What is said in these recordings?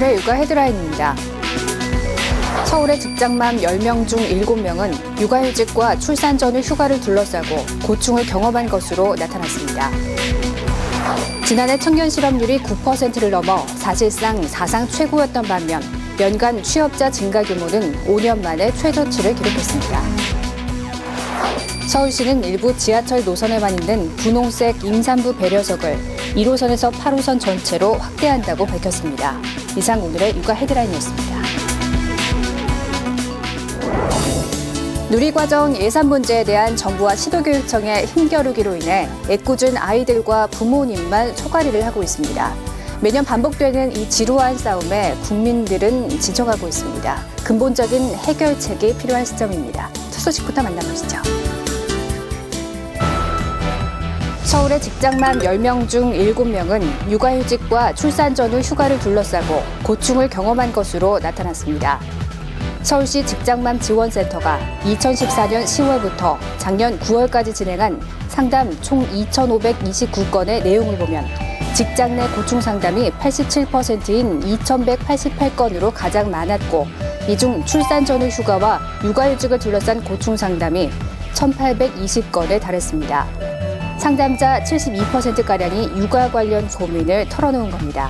오늘의 육아 헤드라인입니다. 서울의 직장맘 10명 중 7명은 육아휴직과 출산 전후 휴가를 둘러싸고 고충을 경험한 것으로 나타났습니다. 지난해 청년 실업률이 9%를 넘어 사실상 사상 최고였던 반면 연간 취업자 증가 규모는 5년 만에 최저치를 기록했습니다. 서울시는 일부 지하철 노선에만 있는 분홍색 임산부 배려석을 1호선에서 8호선 전체로 확대한다고 밝혔습니다. 이상 오늘의 육아 헤드라인이었습니다. 누리과정 예산 문제에 대한 정부와 시도교육청의 힘겨루기로 인해 애꿎은 아이들과 부모님만 초가리를 하고 있습니다. 매년 반복되는 이 지루한 싸움에 국민들은 지쳐가고 있습니다. 근본적인 해결책이 필요한 시점입니다. 첫 소식부터 만나보시죠. 서울의 직장맘 10명 중 7명은 육아휴직과 출산 전후 휴가를 둘러싸고 고충을 경험한 것으로 나타났습니다. 서울시 직장맘 지원센터가 2014년 10월부터 작년 9월까지 진행한 상담 총 2,529건의 내용을 보면 직장 내 고충 상담이 87%인 2,188건으로 가장 많았고 이 중 출산 전후 휴가와 육아휴직을 둘러싼 고충 상담이 1,820건에 달했습니다. 상담자 72%가량이 육아 관련 고민을 털어놓은 겁니다.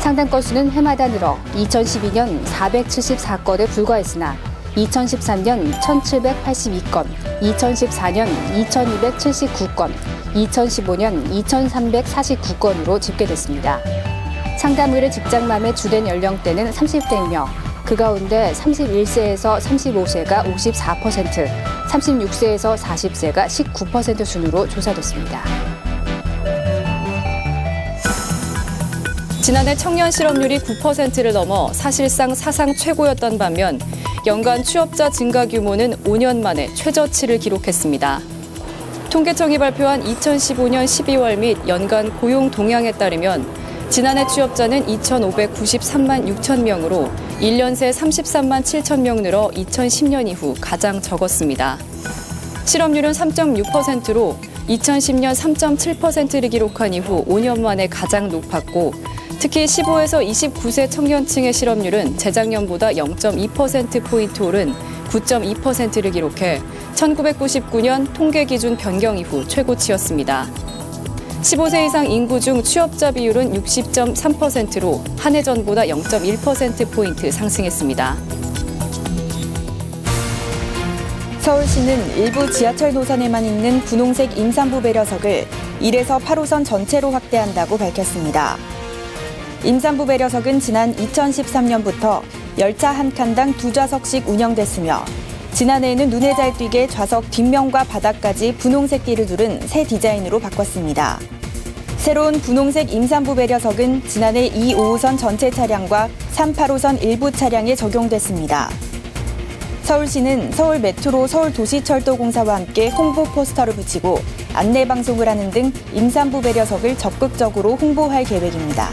상담 건수는 해마다 늘어 2012년 474건에 불과했으나 2013년 1782건, 2014년 2279건, 2015년 2349건으로 집계됐습니다. 상담 의뢰 직장맘의 주된 연령대는 30대이며 그 가운데 31세에서 35세가 54%, 36세에서 40세가 19% 순으로 조사됐습니다. 지난해 청년 실업률이 9%를 넘어 사실상 사상 최고였던 반면 연간 취업자 증가 규모는 5년 만에 최저치를 기록했습니다. 통계청이 발표한 2015년 12월 및 연간 고용 동향에 따르면 지난해 취업자는 2,593만 6천 명으로 1년 새 33만 7천 명 늘어 2010년 이후 가장 적었습니다. 실업률은 3.6%로 2010년 3.7%를 기록한 이후 5년 만에 가장 높았고 특히 15에서 29세 청년층의 실업률은 재작년보다 0.2%포인트 오른 9.2%를 기록해 1999년 통계 기준 변경 이후 최고치였습니다. 15세 이상 인구 중 취업자 비율은 60.3%로 한 해 전보다 0.1%포인트 상승했습니다. 서울시는 일부 지하철 노선에만 있는 분홍색 임산부 배려석을 1에서 8호선 전체로 확대한다고 밝혔습니다. 임산부 배려석은 지난 2013년부터 열차 한 칸당 두 좌석씩 운영됐으며 지난해에는 눈에 잘 띄게 좌석 뒷면과 바닥까지 분홍색 띠를 두른 새 디자인으로 바꿨습니다. 새로운 분홍색 임산부 배려석은 지난해 2, 5호선 전체 차량과 3, 8호선 일부 차량에 적용됐습니다. 서울시는 서울 메트로 서울도시철도공사와 함께 홍보 포스터를 붙이고 안내 방송을 하는 등 임산부 배려석을 적극적으로 홍보할 계획입니다.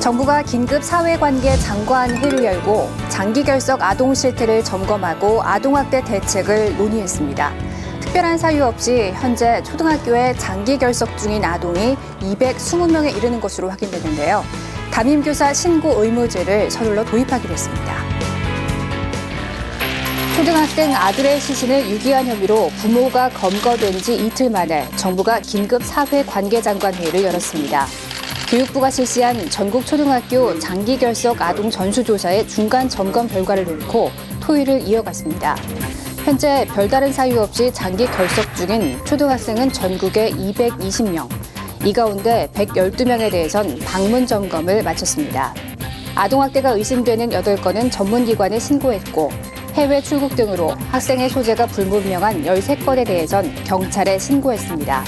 정부가 긴급 사회관계 장관 회의를 열고 장기 결석 아동 실태를 점검하고 아동학대 대책을 논의했습니다. 특별한 사유 없이 현재 초등학교에 장기 결석 중인 아동이 220명에 이르는 것으로 확인됐는데요. 담임교사 신고 의무제를 서둘러 도입하기로 했습니다. 초등학생 아들의 시신을 유기한 혐의로 부모가 검거된 지 이틀 만에 정부가 긴급 사회 관계장관 회의를 열었습니다. 교육부가 실시한 전국 초등학교 장기 결석 아동 전수조사의 중간 점검 결과를 놓고 토의를 이어갔습니다. 현재 별다른 사유 없이 장기 결석 중인 초등학생은 전국에 220명, 이 가운데 112명에 대해선 방문 점검을 마쳤습니다. 아동학대가 의심되는 8건은 전문기관에 신고했고 해외 출국 등으로 학생의 소재가 불분명한 13건에 대해선 경찰에 신고했습니다.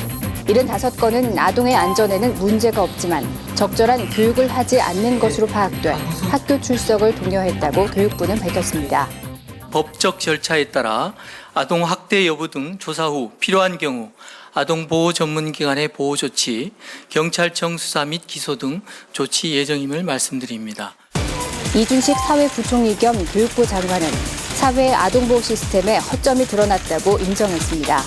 75건은 아동의 안전에는 문제가 없지만 적절한 교육을 하지 않는 것으로 파악돼 학교 출석을 독려했다고 교육부는 밝혔습니다. 법적 절차에 따라 아동 학대 여부 등 조사 후 필요한 경우 아동 보호 전문 기관의 보호 조치, 경찰청 수사 및 기소 등 조치 예정임을 말씀드립니다. 이준식 사회부총리 겸 교육부 장관은 사회 아동보호 시스템에 허점이 드러났다고 인정했습니다.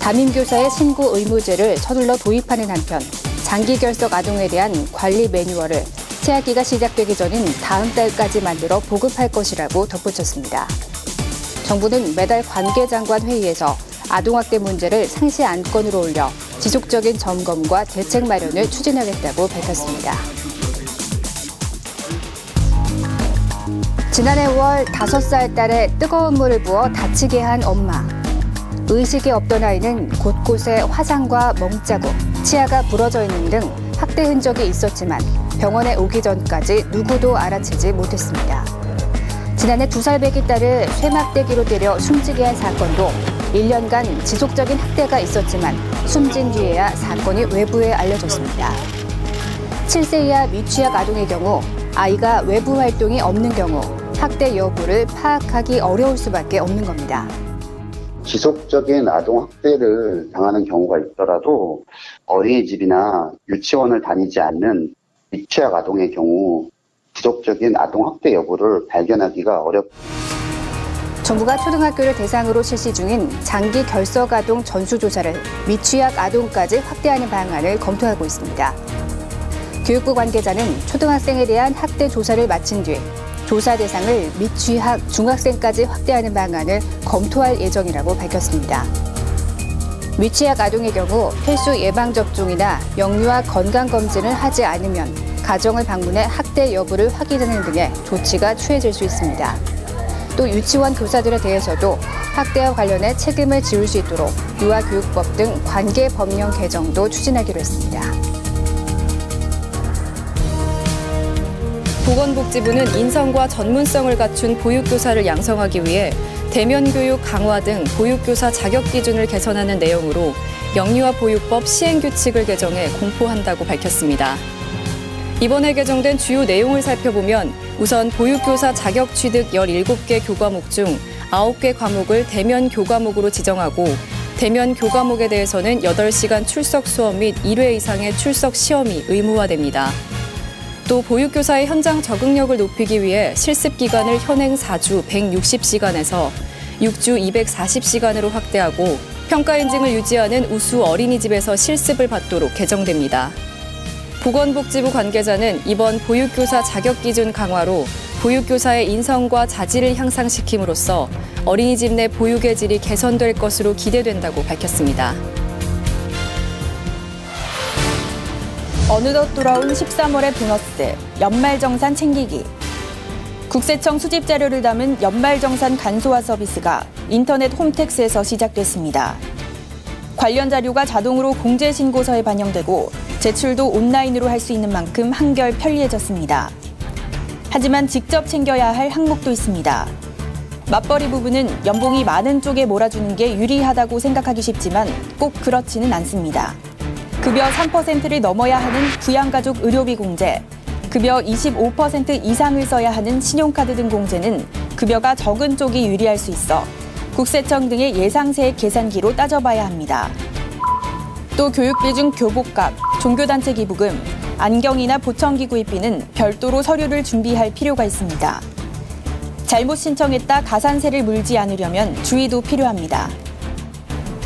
담임교사의 신고 의무제를 서둘러 도입하는 한편 장기 결석 아동에 대한 관리 매뉴얼을 새학기가 시작되기 전인 다음 달까지 만들어 보급할 것이라고 덧붙였습니다. 정부는 매달 관계장관 회의에서 아동학대 문제를 상시 안건으로 올려 지속적인 점검과 대책 마련을 추진하겠다고 밝혔습니다. 지난해 5월 5살 딸에 뜨거운 물을 부어 다치게 한 엄마. 의식이 없던 아이는 곳곳에 화상과 멍자국, 치아가 부러져 있는 등 학대 흔적이 있었지만 병원에 오기 전까지 누구도 알아채지 못했습니다. 지난해 두 살 배기 딸을 쇠막대기로 때려 숨지게 한 사건도 1년간 지속적인 학대가 있었지만 숨진 뒤에야 사건이 외부에 알려졌습니다. 7세 이하 미취학 아동의 경우 아이가 외부 활동이 없는 경우 학대 여부를 파악하기 어려울 수밖에 없는 겁니다. 지속적인 아동 학대를 당하는 경우가 있더라도 어린이집이나 유치원을 다니지 않는 미취학 아동의 경우 지속적인 아동 학대 여부를 발견하기가 어렵. 정부가 초등학교를 대상으로 실시 중인 장기 결석 아동 전수 조사를 미취학 아동까지 확대하는 방안을 검토하고 있습니다. 교육부 관계자는 초등학생에 대한 학대 조사를 마친 뒤 조사 대상을 미취학 중학생까지 확대하는 방안을 검토할 예정이라고 밝혔습니다. 미취학 아동의 경우 필수 예방 접종이나 영유아 건강 검진을 하지 않으면 가정을 방문해 학대 여부를 확인하는 등의 조치가 취해질 수 있습니다. 또 유치원 교사들에 대해서도 학대와 관련해 책임을 지울 수 있도록 유아교육법 등 관계 법령 개정도 추진하기로 했습니다. 보건복지부는 인성과 전문성을 갖춘 보육교사를 양성하기 위해 대면 교육 강화 등 보육교사 자격 기준을 개선하는 내용으로 영유아 보육법 시행 규칙을 개정해 공포한다고 밝혔습니다. 이번에 개정된 주요 내용을 살펴보면 우선 보육교사 자격 취득 17개 교과목 중 9개 과목을 대면 교과목으로 지정하고 대면 교과목에 대해서는 8시간 출석 수업 및 1회 이상의 출석 시험이 의무화됩니다. 또 보육교사의 현장 적응력을 높이기 위해 실습 기간을 현행 4주 160시간에서 6주 240시간으로 확대하고 평가 인증을 유지하는 우수 어린이집에서 실습을 받도록 개정됩니다. 보건복지부 관계자는 이번 보육교사 자격 기준 강화로 보육교사의 인성과 자질을 향상시킴으로써 어린이집 내 보육의 질이 개선될 것으로 기대된다고 밝혔습니다. 어느덧 돌아온 13월의 보너스, 연말정산 챙기기. 국세청 수집 자료를 담은 연말정산 간소화 서비스가 인터넷 홈택스에서 시작됐습니다. 관련 자료가 자동으로 공제 신고서에 반영되고 제출도 온라인으로 할 수 있는 만큼 한결 편리해졌습니다. 하지만 직접 챙겨야 할 항목도 있습니다. 맞벌이 부부는 연봉이 많은 쪽에 몰아주는 게 유리하다고 생각하기 쉽지만 꼭 그렇지는 않습니다. 급여 3%를 넘어야 하는 부양가족 의료비 공제, 급여 25% 이상을 써야 하는 신용카드 등 공제는 급여가 적은 쪽이 유리할 수 있어 국세청 등의 예상세액 계산기로 따져봐야 합니다. 또 교육비 중 교복값, 종교단체 기부금, 안경이나 보청기 구입비는 별도로 서류를 준비할 필요가 있습니다. 잘못 신청했다 가산세를 물지 않으려면 주의도 필요합니다.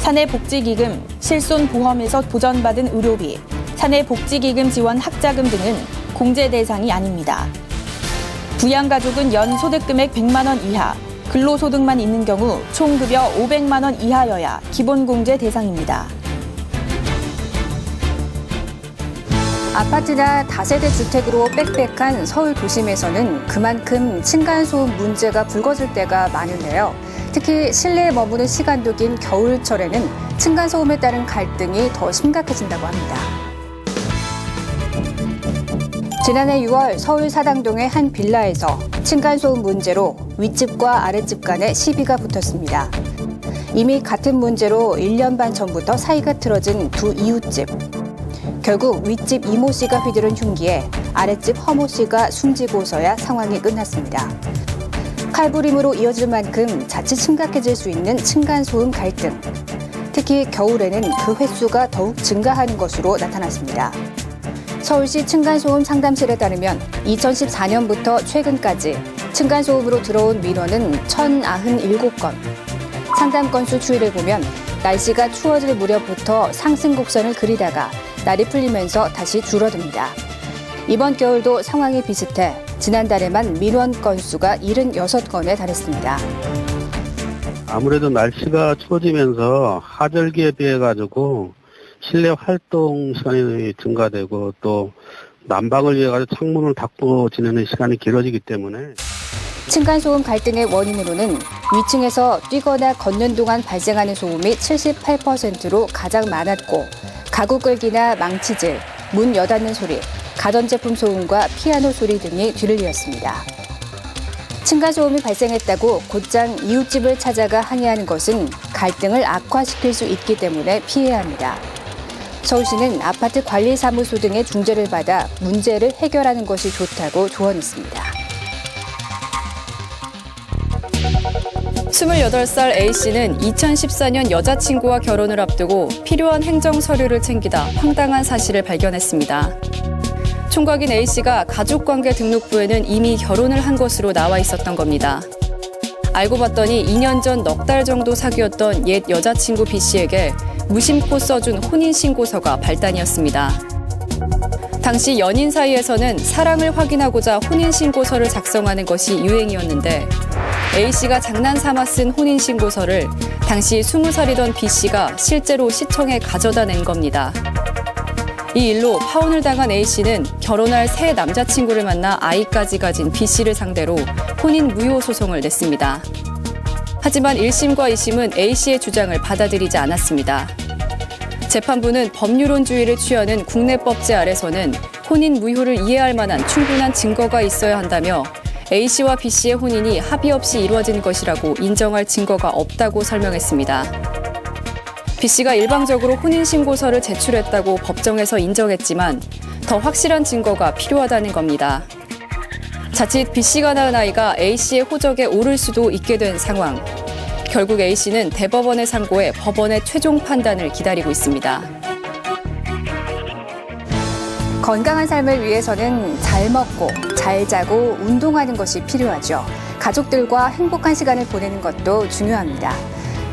사내복지기금, 실손보험에서 보전받은 의료비, 사내복지기금 지원 학자금 등은 공제 대상이 아닙니다. 부양가족은 연 소득금액 100만 원 이하, 근로소득만 있는 경우 총급여 500만 원 이하여야 기본공제 대상입니다. 아파트나 다세대 주택으로 빽빽한 서울 도심에서는 그만큼 층간소음 문제가 불거질 때가 많은데요. 특히 실내에 머무는 시간도 긴 겨울철에는 층간소음에 따른 갈등이 더 심각해진다고 합니다. 지난해 6월 서울 사당동의 한 빌라에서 층간소음 문제로 윗집과 아랫집 간에 시비가 붙었습니다. 이미 같은 문제로 1년 반 전부터 사이가 틀어진 두 이웃집. 결국 윗집 이모 씨가 휘두른 흉기에 아랫집 허모 씨가 숨지고서야 상황이 끝났습니다. 칼부림으로 이어질 만큼 자칫 심각해질 수 있는 층간소음 갈등. 특히 겨울에는 그 횟수가 더욱 증가하는 것으로 나타났습니다. 서울시 층간소음 상담실에 따르면 2014년부터 최근까지 층간소음으로 들어온 민원은 1,097건. 상담 건수 추이를 보면 날씨가 추워질 무렵부터 상승 곡선을 그리다가 날이 풀리면서 다시 줄어듭니다. 이번 겨울도 상황이 비슷해 지난달에만 민원 건수가 76건에 달했습니다. 아무래도 날씨가 추워지면서 하절기에 비해 가지고 실내 활동 시간이 증가되고 또 난방을 위해 가지고 창문을 닫고 지내는 시간이 길어지기 때문에 층간 소음 갈등의 원인으로는 위층에서 뛰거나 걷는 동안 발생하는 소음이 78%로 가장 많았고 가구 끌기나 망치질, 문 여닫는 소리, 가전제품 소음과 피아노 소리 등이 뒤를 이었습니다. 층간소음이 발생했다고 곧장 이웃집을 찾아가 항의하는 것은 갈등을 악화시킬 수 있기 때문에 피해야 합니다. 서울시는 아파트 관리사무소 등의 중재를 받아 문제를 해결하는 것이 좋다고 조언했습니다. 28살 A씨는 2014년 여자친구와 결혼을 앞두고 필요한 행정 서류를 챙기다 황당한 사실을 발견했습니다. 총각인 A씨가 가족관계 등록부에는 이미 결혼을 한 것으로 나와 있었던 겁니다. 알고 봤더니 2년 전 넉 달 정도 사귀었던 옛 여자친구 B씨에게 무심코 써준 혼인신고서가 발단이었습니다. 당시 연인 사이에서는 사랑을 확인하고자 혼인신고서를 작성하는 것이 유행이었는데 A씨가 장난 삼아 쓴 혼인신고서를 당시 20살이던 B씨가 실제로 시청에 가져다 낸 겁니다. 이 일로 파혼을 당한 A씨는 결혼할 새 남자친구를 만나 아이까지 가진 B씨를 상대로 혼인 무효 소송을 냈습니다. 하지만 1심과 2심은 A씨의 주장을 받아들이지 않았습니다. 재판부는 법률론주의를 취하는 국내 법제 아래서는 혼인 무효를 이해할 만한 충분한 증거가 있어야 한다며 A씨와 B씨의 혼인이 합의 없이 이루어진 것이라고 인정할 증거가 없다고 설명했습니다. B씨가 일방적으로 혼인신고서를 제출했다고 법정에서 인정했지만 더 확실한 증거가 필요하다는 겁니다. 자칫 B씨가 낳은 아이가 A씨의 호적에 오를 수도 있게 된 상황. 결국 A씨는 대법원의 상고에 법원의 최종 판단을 기다리고 있습니다. 건강한 삶을 위해서는 잘 먹고 잘 자고 운동하는 것이 필요하죠. 가족들과 행복한 시간을 보내는 것도 중요합니다.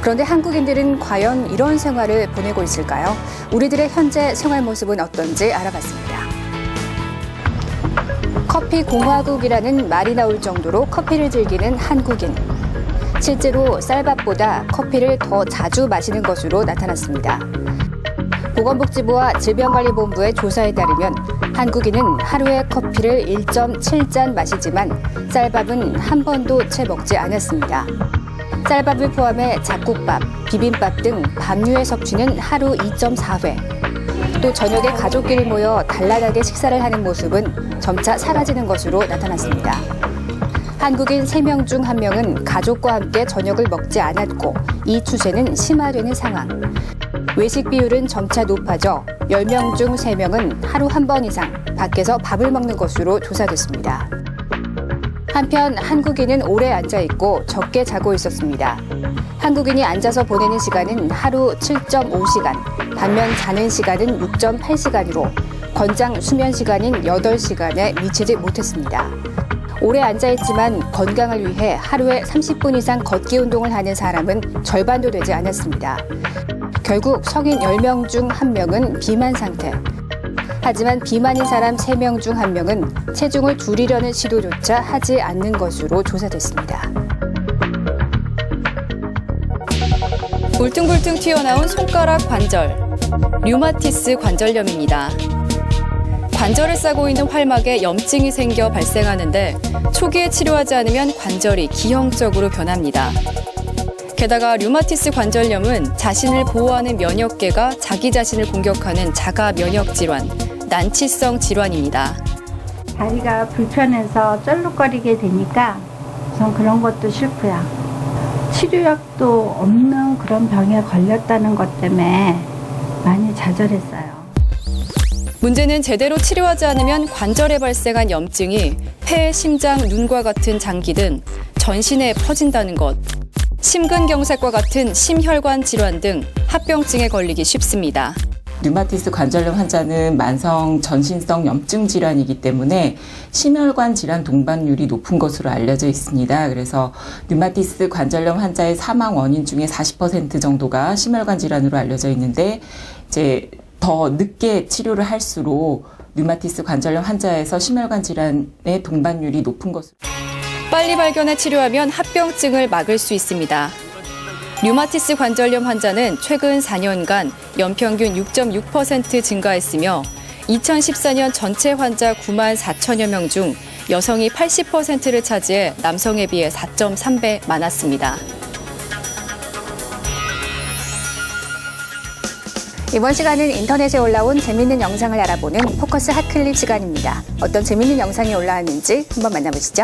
그런데 한국인들은 과연 이런 생활을 보내고 있을까요? 우리들의 현재 생활 모습은 어떤지 알아봤습니다. 커피 공화국이라는 말이 나올 정도로 커피를 즐기는 한국인. 실제로 쌀밥보다 커피를 더 자주 마시는 것으로 나타났습니다. 보건복지부와 질병관리본부의 조사에 따르면 한국인은 하루에 커피를 1.7잔 마시지만 쌀밥은 한 번도 채 먹지 않았습니다. 쌀밥을 포함해 잡곡밥, 비빔밥 등 밥류의 섭취는 하루 2.4회. 또 저녁에 가족끼리 모여 단란하게 식사를 하는 모습은 점차 사라지는 것으로 나타났습니다. 한국인 3명 중 1명은 가족과 함께 저녁을 먹지 않았고 이 추세는 심화되는 상황. 외식 비율은 점차 높아져 10명 중 3명은 하루 한 번 이상 밖에서 밥을 먹는 것으로 조사됐습니다. 한편 한국인은 오래 앉아 있고 적게 자고 있었습니다. 한국인이 앉아서 보내는 시간은 하루 7.5시간, 반면 자는 시간은 6.8시간으로 권장 수면 시간인 8시간에 미치지 못했습니다. 오래 앉아있지만 건강을 위해 하루에 30분 이상 걷기 운동을 하는 사람은 절반도 되지 않았습니다. 결국 성인 10명 중 1명은 비만 상태. 하지만 비만인 사람 3명 중 1명은 체중을 줄이려는 시도조차 하지 않는 것으로 조사됐습니다. 울퉁불퉁 튀어나온 손가락 관절. 류마티스 관절염입니다. 관절을 싸고 있는 활막에 염증이 생겨 발생하는데 초기에 치료하지 않으면 관절이 기형적으로 변합니다. 게다가 류마티스 관절염은 자신을 보호하는 면역계가 자기 자신을 공격하는 자가 면역 질환, 난치성 질환입니다. 다리가 불편해서 쩔룩거리게 되니까 우선 그런 것도 싫고요. 치료약도 없는 그런 병에 걸렸다는 것 때문에 많이 좌절했어요. 문제는 제대로 치료하지 않으면 관절에 발생한 염증이 폐, 심장, 눈과 같은 장기 등 전신에 퍼진다는 것. 심근경색과 같은 심혈관 질환 등 합병증에 걸리기 쉽습니다. 류마티스 관절염 환자는 만성 전신성 염증 질환이기 때문에 심혈관 질환 동반율이 높은 것으로 알려져 있습니다. 그래서 류마티스 관절염 환자의 사망 원인 중에 40% 정도가 심혈관 질환으로 알려져 있는데 이제 더 늦게 치료를 할수록 류마티스 관절염 환자에서 심혈관 질환의 동반율이 높은 것으로 빨리 발견해 치료하면 합병증을 막을 수 있습니다. 류마티스 관절염 환자는 최근 4년간 연평균 6.6% 증가했으며 2014년 전체 환자 9만 4천여 명 중 여성이 80%를 차지해 남성에 비해 4.3배 많았습니다. 이번 시간은 인터넷에 올라온 재밌는 영상을 알아보는 포커스 핫클립 시간입니다. 어떤 재밌는 영상이 올라왔는지 한번 만나보시죠.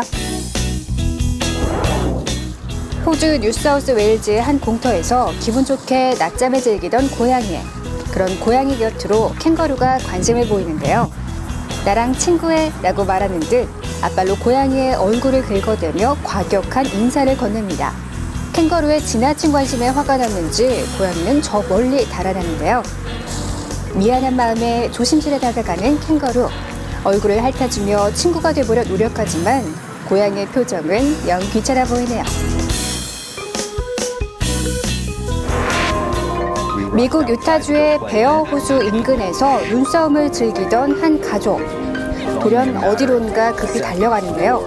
호주 뉴사우스 웨일즈의 한 공터에서 기분 좋게 낮잠을 즐기던 고양이. 그런 고양이 곁으로 캥거루가 관심을 보이는데요. 나랑 친구해 라고 말하는 듯 앞발로 고양이의 얼굴을 긁어대며 과격한 인사를 건넵니다. 캥거루의 지나친 관심에 화가 났는지 고양이는 저 멀리 달아나는데요. 미안한 마음에 조심스레 다가가는 캥거루. 얼굴을 핥아주며 친구가 되보려 노력하지만 고양이의 표정은 영 귀찮아 보이네요. 미국 유타주의 베어 호수 인근에서 눈싸움을 즐기던 한 가족. 돌연 어디론가 급히 달려가는데요.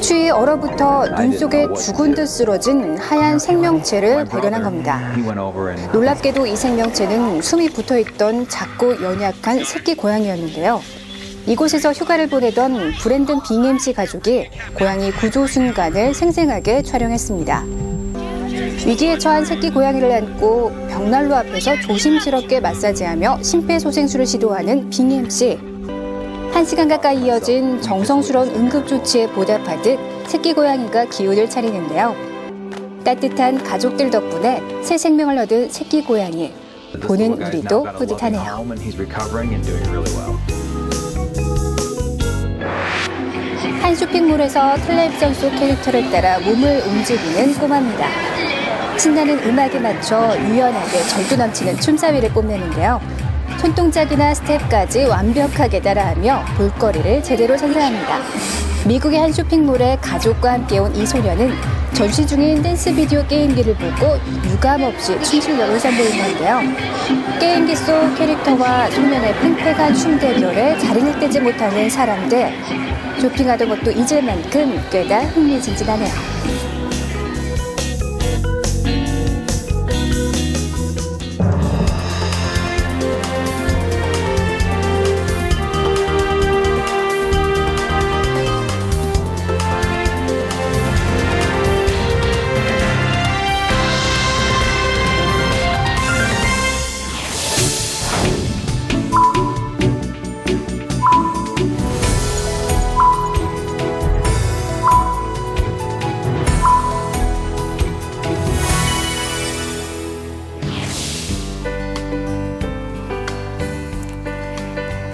추위 얼어붙어 눈 속에 죽은 듯 쓰러진 하얀 생명체를 발견한 겁니다. 놀랍게도 이 생명체는 숨이 붙어 있던 작고 연약한 새끼 고양이였는데요. 이곳에서 휴가를 보내던 브랜든 빙엠 씨 가족이 고양이 구조 순간을 생생하게 촬영했습니다. 위기에 처한 새끼 고양이를 안고 벽난로 앞에서 조심스럽게 마사지하며 심폐소생술을 시도하는 빙엠 씨. 한 시간 가까이 이어진 정성스러운 응급조치에 보답하듯 새끼 고양이가 기운을 차리는데요. 따뜻한 가족들 덕분에 새 생명을 얻은 새끼 고양이. 보는 우리도 뿌듯하네요. 한 쇼핑몰에서 텔레비전 속 캐릭터를 따라 몸을 움직이는 꼬마입니다. 신나는 음악에 맞춰 유연하게 절도 넘치는 춤사위를 뽐내는데요. 손동작이나 스텝까지 완벽하게 따라하며 볼거리를 제대로 선사합니다. 미국의 한 쇼핑몰에 가족과 함께 온 이 소녀는 전시 중인 댄스 비디오 게임기를 보고 유감없이 춤 실력을 선보이는데요. 게임기 속 캐릭터와 소년의 팽팽한 춤 대결에 자리를 떼지 못하는 사람들. 쇼핑하던 것도 잊을 만큼 꽤나 흥미진진하네요.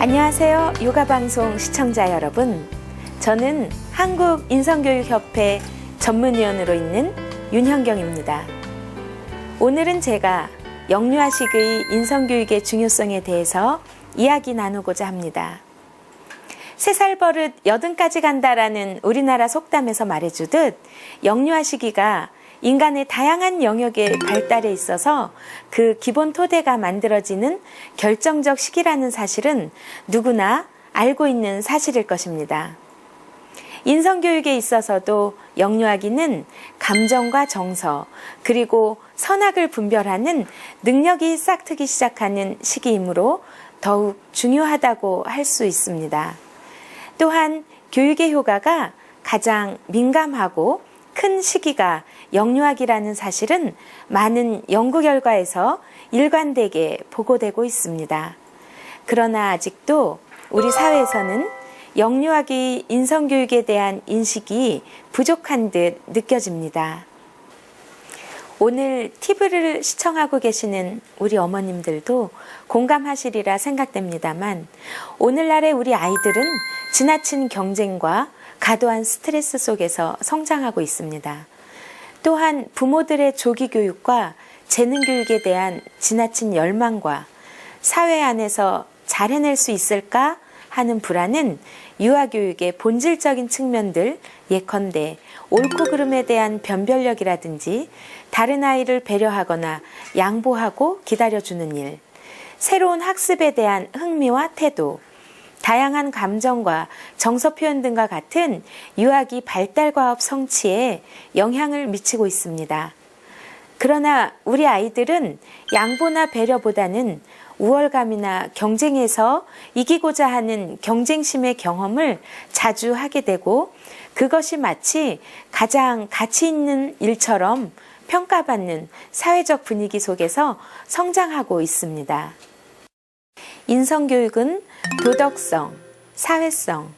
안녕하세요. 요가 방송 시청자 여러분. 저는 한국 인성교육협회 전문위원으로 있는 윤현경입니다. 오늘은 제가 영유아식의 인성교육의 중요성에 대해서 이야기 나누고자 합니다. 세 살 버릇 여든까지 간다라는 우리나라 속담에서 말해주듯 영유아 시기가 인간의 다양한 영역의 발달에 있어서 그 기본 토대가 만들어지는 결정적 시기라는 사실은 누구나 알고 있는 사실일 것입니다. 인성교육에 있어서도 영유아기는 감정과 정서, 그리고 선악을 분별하는 능력이 싹트기 시작하는 시기이므로 더욱 중요하다고 할 수 있습니다. 또한 교육의 효과가 가장 민감하고 큰 시기가 영유아기라는 사실은 많은 연구 결과에서 일관되게 보고되고 있습니다. 그러나 아직도 우리 사회에서는 영유아기 인성교육에 대한 인식이 부족한 듯 느껴집니다. 오늘 TV를 시청하고 계시는 우리 어머님들도 공감하시리라 생각됩니다만 오늘날의 우리 아이들은 지나친 경쟁과 과도한 스트레스 속에서 성장하고 있습니다. 또한 부모들의 조기 교육과 재능 교육에 대한 지나친 열망과 사회 안에서 잘 해낼 수 있을까 하는 불안은 유아교육의 본질적인 측면들 예컨대 옳고 그름에 대한 변별력이라든지 다른 아이를 배려하거나 양보하고 기다려주는 일, 새로운 학습에 대한 흥미와 태도, 다양한 감정과 정서 표현 등과 같은 유아기 발달 과업 성취에 영향을 미치고 있습니다. 그러나 우리 아이들은 양보나 배려보다는 우월감이나 경쟁에서 이기고자 하는 경쟁심의 경험을 자주 하게 되고 그것이 마치 가장 가치 있는 일처럼 평가받는 사회적 분위기 속에서 성장하고 있습니다. 인성교육은 도덕성, 사회성,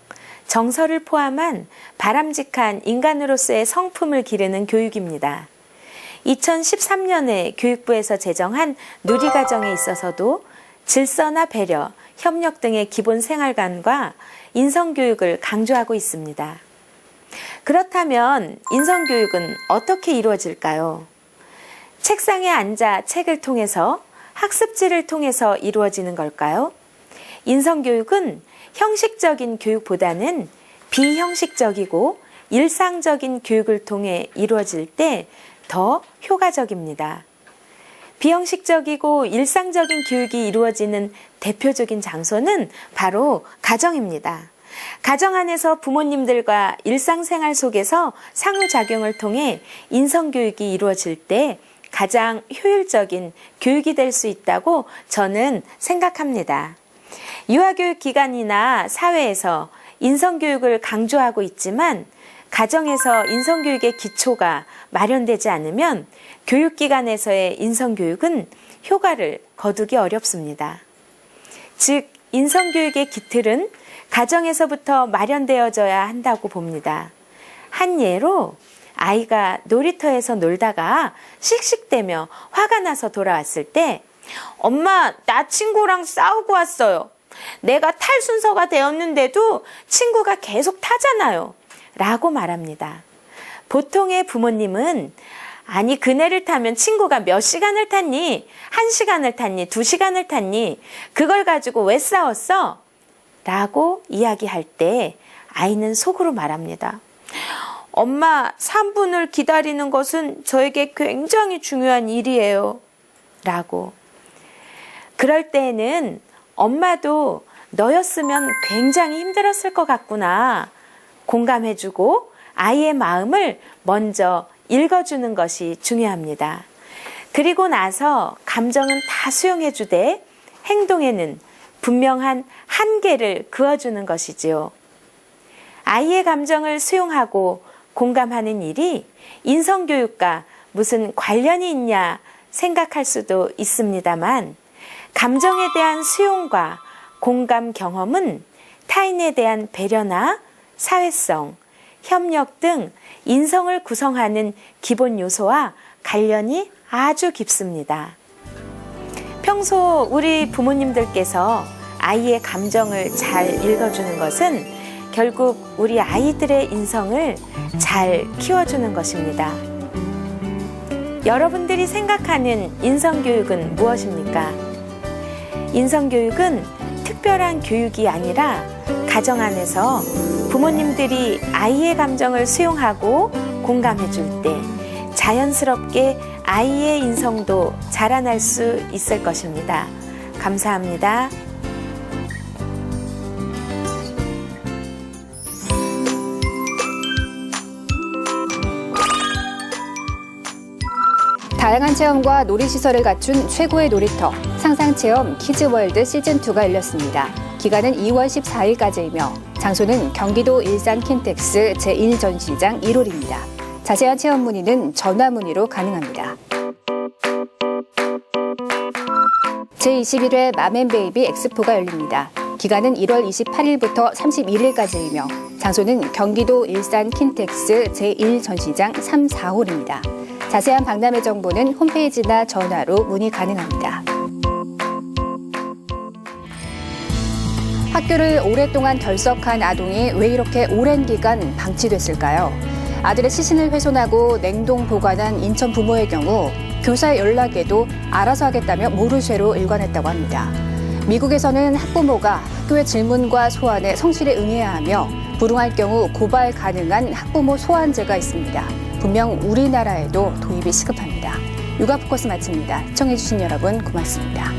정서를 포함한 바람직한 인간으로서의 성품을 기르는 교육입니다. 2013년에 교육부에서 제정한 누리과정에 있어서도 질서나 배려, 협력 등의 기본 생활관과 인성교육을 강조하고 있습니다. 그렇다면 인성교육은 어떻게 이루어질까요? 책상에 앉아 책을 통해서 학습지를 통해서 이루어지는 걸까요? 인성교육은 형식적인 교육보다는 비형식적이고 일상적인 교육을 통해 이루어질 때 더 효과적입니다. 비형식적이고 일상적인 교육이 이루어지는 대표적인 장소는 바로 가정입니다. 가정 안에서 부모님들과 일상생활 속에서 상호작용을 통해 인성교육이 이루어질 때 가장 효율적인 교육이 될 수 있다고 저는 생각합니다. 유아교육 기관이나 사회에서 인성교육을 강조하고 있지만 가정에서 인성교육의 기초가 마련되지 않으면 교육기관에서의 인성교육은 효과를 거두기 어렵습니다. 즉, 인성교육의 기틀은 가정에서부터 마련되어져야 한다고 봅니다. 한 예로 아이가 놀이터에서 놀다가 씩씩대며 화가 나서 돌아왔을 때 엄마, 나 친구랑 싸우고 왔어요. 내가 탈 순서가 되었는데도 친구가 계속 타잖아요. 라고 말합니다. 보통의 부모님은 아니, 그네를 타면 친구가 몇 시간을 탔니? 한 시간을 탔니? 두 시간을 탔니? 그걸 가지고 왜 싸웠어? 라고 이야기할 때 아이는 속으로 말합니다. 엄마, 3분을 기다리는 것은 저에게 굉장히 중요한 일이에요. 라고. 그럴 때에는 엄마도 너였으면 굉장히 힘들었을 것 같구나. 공감해주고 아이의 마음을 먼저 읽어주는 것이 중요합니다. 그리고 나서 감정은 다 수용해주되 행동에는 분명한 한계를 그어주는 것이지요. 아이의 감정을 수용하고 공감하는 일이 인성교육과 무슨 관련이 있냐 생각할 수도 있습니다만, 감정에 대한 수용과 공감 경험은 타인에 대한 배려나 사회성, 협력 등 인성을 구성하는 기본 요소와 관련이 아주 깊습니다. 평소 우리 부모님들께서 아이의 감정을 잘 읽어주는 것은 결국 우리 아이들의 인성을 잘 키워주는 것입니다. 여러분들이 생각하는 인성교육은 무엇입니까? 인성교육은 특별한 교육이 아니라 가정 안에서 부모님들이 아이의 감정을 수용하고 공감해 줄 때 자연스럽게 아이의 인성도 자라날 수 있을 것입니다. 감사합니다. 다양한 체험과 놀이시설을 갖춘 최고의 놀이터 상상체험 키즈월드 시즌2가 열렸습니다. 기간은 2월 14일까지이며 장소는 경기도 일산 킨텍스 제1전시장 1홀입니다. 자세한 체험 문의는 전화 문의로 가능합니다. 제21회 맘앤베이비 엑스포가 열립니다. 기간은 1월 28일부터 31일까지이며 장소는 경기도 일산 킨텍스 제1전시장 3, 4홀입니다. 자세한 박람회 정보는 홈페이지나 전화로 문의 가능합니다. 학교를 오랫동안 결석한 아동이 왜 이렇게 오랜 기간 방치됐을까요? 아들의 시신을 훼손하고 냉동 보관한 인천 부모의 경우 교사의 연락에도 알아서 하겠다며 모르쇠로 일관했다고 합니다. 미국에서는 학부모가 학교의 질문과 소환에 성실히 응해야 하며 불응할 경우 고발 가능한 학부모 소환제가 있습니다. 분명 우리나라에도 도입이 시급합니다. 육아 포커스 마칩니다. 시청해주신 여러분 고맙습니다.